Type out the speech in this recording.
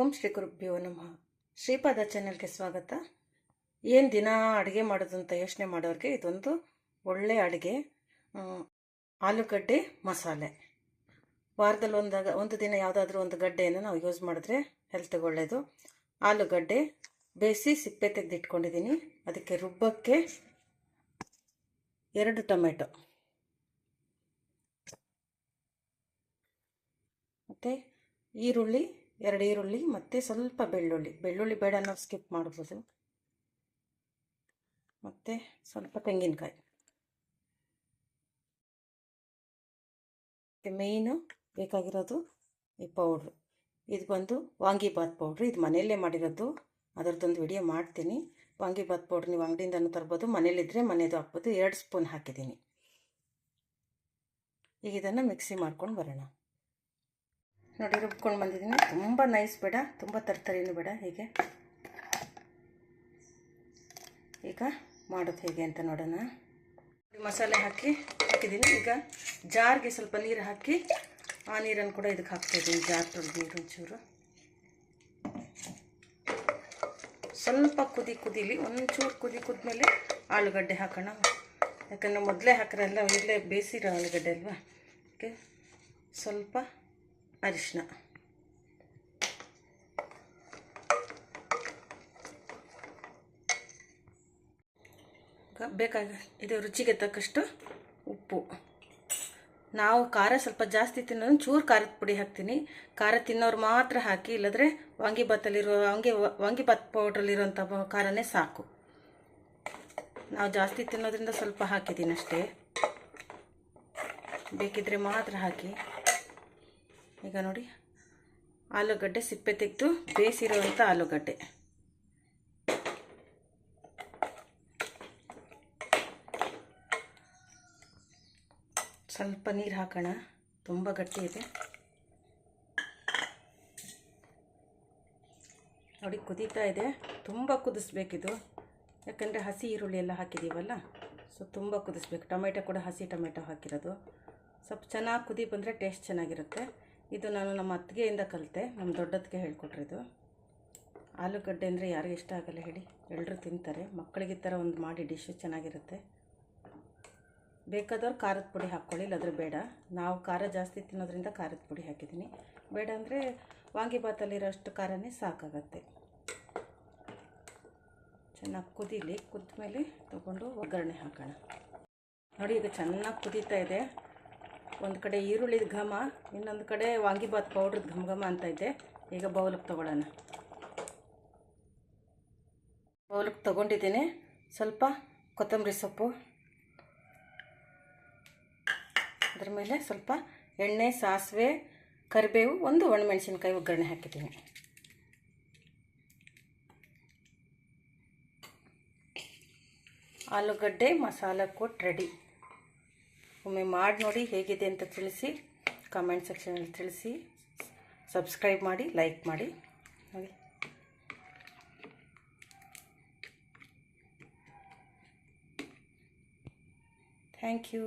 ಓಂ ಶ್ರೀ ಗುರುಭ್ಯೋ ನಮಃ. ಶ್ರೀಪಾದ ಚಾನೆಲ್ಗೆ ಸ್ವಾಗತ. ಏನು ದಿನ ಅಡುಗೆ ಮಾಡೋದು ಅಂತ ಯೋಚನೆ ಮಾಡೋರಿಗೆ ಇದೊಂದು ಒಳ್ಳೆ ಅಡುಗೆ ಆಲೂಗಡ್ಡೆ ಮಸಾಲೆ. ವಾರದಲ್ಲಿ ಒಂದಾಗ ಒಂದು ದಿನ ಯಾವುದಾದ್ರೂ ಒಂದು ಗಡ್ಡೆಯನ್ನು ನಾವು ಯೂಸ್ ಮಾಡಿದ್ರೆ ಹೆಲ್ತ್ಗೆ ಒಳ್ಳೆಯದು ಆಲೂಗಡ್ಡೆ ಬೇಯಿಸಿ ಸಿಪ್ಪೆ ತೆಗೆದಿಟ್ಕೊಂಡಿದ್ದೀನಿ. ಅದಕ್ಕೆ ರುಬ್ಬಕ್ಕೆ ಎರಡು ಟೊಮೆಟೊ. ಮತ್ತು ಈರುಳ್ಳಿ ಎರಡು ಈರುಳ್ಳಿ ಮತ್ತು ಸ್ವಲ್ಪ ಬೆಳ್ಳುಳ್ಳಿ. ಬೆಳ್ಳುಳ್ಳಿ ಬೇಡ ನಾವು ಸ್ಕಿಪ್ ಮಾಡ್ಬೋದು ಮತ್ತು ಸ್ವಲ್ಪ ತೆಂಗಿನಕಾಯಿ. ಮೇಯ್ನು ಬೇಕಾಗಿರೋದು ಈ ಪೌಡ್ರು ಇದು ಬಂದು ವಾಂಗಿಬಾತ್ ಪೌಡ್ರು ಇದು ಮನೆಯಲ್ಲೇ ಮಾಡಿರೋದು. ಅದರದ್ದೊಂದು ವಿಡಿಯೋ ಮಾಡ್ತೀನಿ. ವಾಂಗಿಬಾತ್ ಪೌಡ್ರ್ ನೀವು ಅಂಗಡಿಯಿಂದನೂ ತರ್ಬೋದು ಮನೇಲಿದ್ದರೆ ಮನೆಯದು ಹಾಕ್ಬೋದು. ಎರಡು ಸ್ಪೂನ್ ಹಾಕಿದ್ದೀನಿ. ಈಗ ಇದನ್ನು ಮಿಕ್ಸಿ ಮಾಡ್ಕೊಂಡು ಬರೋಣ. ನೋಡಿ, ರುಬ್ಕೊಂಡು ಬಂದಿದ್ದೀನಿ. ತುಂಬ ನೈಸ್ ಬೇಡ, ತುಂಬ ತರ್ತರಿನೂ ಬೇಡ, ಹೀಗೆ. ಈಗ ಮಾಡೋದು ಹೇಗೆ ಅಂತ ನೋಡೋಣ. ಮಸಾಲೆ ಹಾಕಿ ಹಾಕಿದ್ದೀನಿ. ಈಗ ಜಾರ್ಗೆ ಸ್ವಲ್ಪ ನೀರು ಹಾಕಿ, ಆ ನೀರನ್ನು ಕೂಡ ಇದಕ್ಕೆ ಹಾಕ್ತಾಯಿದ್ದೀನಿ ಜಾರ್ ತೊಳೆದು ನೀರು ಒಂಚೂರು. ಸ್ವಲ್ಪ ಕುದಿ ಕುದೀಲಿ, ಒಂಚೂರು ಕುದಿ ಕುದ್ಮೇಲೆ ಆಲೂಗಡ್ಡೆ ಹಾಕೋಣ. ಯಾಕಂದರೆ ಮೊದಲೇ ಹಾಕಿರಲ್ಲ ಇಲ್ಲೇ ಬೇಯಿಸಿರೋ ಆಲೂಗಡ್ಡೆ ಅಲ್ವಾ? ಓಕೆ ಸ್ವಲ್ಪ ಅರಿಶಿನ. ಬೇಕಾಗ ಇದು ರುಚಿಗೆ ತಕ್ಕಷ್ಟು ಉಪ್ಪು. ನಾವು ಖಾರ ಸ್ವಲ್ಪ ಜಾಸ್ತಿ ತಿನ್ನೋದು ಚೂರು ಖಾರದ ಪುಡಿ ಹಾಕ್ತೀನಿ. ಖಾರ ತಿನ್ನೋರು ಮಾತ್ರ ಹಾಕಿ, ಇಲ್ಲದ್ರೆ ವಾಂಗಿಭಾತಲ್ಲಿರೋ ವಾಂಗಿ ವಾಂಗಿಭಾತ್ ಪೌಡ್ರಲ್ಲಿರುವಂಥ ಖಾರನೇ ಸಾಕು. ನಾವು ಜಾಸ್ತಿ ತಿನ್ನೋದ್ರಿಂದ ಸ್ವಲ್ಪ ಹಾಕಿದ್ದೀನಿ ಅಷ್ಟೇ ಬೇಕಿದ್ರೆ ಮಾತ್ರ ಹಾಕಿ. ಈಗ ನೋಡಿ, ಆಲೂಗಡ್ಡೆ ಸಿಪ್ಪೆ ತೆಗೆದು ಬೇಯಿಸಿರುವಂಥ ಆಲೂಗಡ್ಡೆ. ಸ್ವಲ್ಪ ನೀರು ಹಾಕೋಣ, ತುಂಬ ಗಟ್ಟಿ ಇದೆ. ನೋಡಿ, ಕುದೀತಾ ಇದೆ. ತುಂಬ ಕುದಿಸ್ಬೇಕಿದು. ಯಾಕಂದರೆ ಹಸಿ ಈರುಳ್ಳಿ ಎಲ್ಲ ಹಾಕಿದ್ದೀವಲ್ಲ ಸೊ ತುಂಬ ಕುದಿಸ್ಬೇಕು. ಟೊಮೆಟೊ ಕೂಡ ಹಸಿ ಟೊಮೆಟೊ ಹಾಕಿರೋದು. ಸ್ವಲ್ಪ ಚೆನ್ನಾಗಿ ಕುದಿ ಬಂದರೆ ಟೇಸ್ಟ್ ಚೆನ್ನಾಗಿರುತ್ತೆ. ಇದು ನಾನು ನಮ್ಮ ಅತ್ತಿಗೆಯಿಂದ ಕಲಿತೆ, ನಮ್ಮ ದೊಡ್ಡತ್ತಿಗೆ ಹೇಳ್ಕೊಟ್ರಿದು ಆಲೂಗಡ್ಡೆ ಅಂದರೆ ಯಾರಿಗೆ ಇಷ್ಟ ಆಗಲ್ಲ ಹೇಳಿ ಎಲ್ಲರೂ ತಿಂತಾರೆ. ಮಕ್ಕಳಿಗೆ ಈ ಥರ ಒಂದು ಮಾಡಿ ಡಿಶ್ಶು ಚೆನ್ನಾಗಿರುತ್ತೆ. ಬೇಕಾದವ್ರು ಖಾರದ ಪುಡಿ ಹಾಕ್ಕೊಳ್ಳಿ, ಇಲ್ಲಾಂದರೆ ಬೇಡ. ನಾವು ಖಾರ ಜಾಸ್ತಿ ತಿನ್ನೋದ್ರಿಂದ ಖಾರದ ಪುಡಿ ಹಾಕಿದ್ದೀನಿ. ಬೇಡ ಅಂದರೆ ವಾಂಗಿಬಾತಲ್ಲಿರೋಷ್ಟು ಖಾರನೇ ಸಾಕಾಗತ್ತೆ. ಚೆನ್ನಾಗಿ ಕುದೀಲಿ ಕುದ್ದ ಮೇಲೆ ತೊಗೊಂಡು ಒಗ್ಗರಣೆ ಹಾಕೋಣ. ನೋಡಿ, ಈಗ ಚೆನ್ನಾಗಿ ಕುದೀತಾ ಇದೆ. ಒಂದು ಕಡೆ ಈರುಳ್ಳಿದ ಘಮ, ಇನ್ನೊಂದು ಕಡೆ ವಾಂಗಿಬಾತ್ ಪೌಡ್ರ್ ಘಮ ಘಮ ಅಂತ ಇದೆ. ಈಗ ಬೌಲಕ್ಕೆ ತೊಗೊಳ್ಳೋಣ. ಬೌಲಕ್ಕೆ ತೊಗೊಂಡಿದ್ದೀನಿ. ಸ್ವಲ್ಪ ಕೊತ್ತಂಬರಿ ಸೊಪ್ಪು. ಅದ್ರ ಮೇಲೆ ಸ್ವಲ್ಪ ಎಣ್ಣೆ, ಸಾಸಿವೆ, ಕರಿಬೇವು, ಒಂದು ಒಣಮೆಣಸಿನ್ಕಾಯಿ ಒಗ್ಗರಣೆ ಹಾಕಿದ್ದೀನಿ. ಆಲೂಗಡ್ಡೆ, ಮಸಾಲ ಕೊಟ್ಟು ರೆಡಿ ಒಮ್ಮೆ ಮಾಡಿ ನೋಡಿ ಹೇಗಿದೆ ಅಂತ ತಿಳಿಸಿ ಕಮೆಂಟ್ ಸೆಕ್ಷನಲ್ಲಿ ತಿಳಿಸಿ ಸಬ್ಸ್ಕ್ರೈಬ್ ಮಾಡಿ ಲೈಕ್ ಮಾಡಿ. Thank you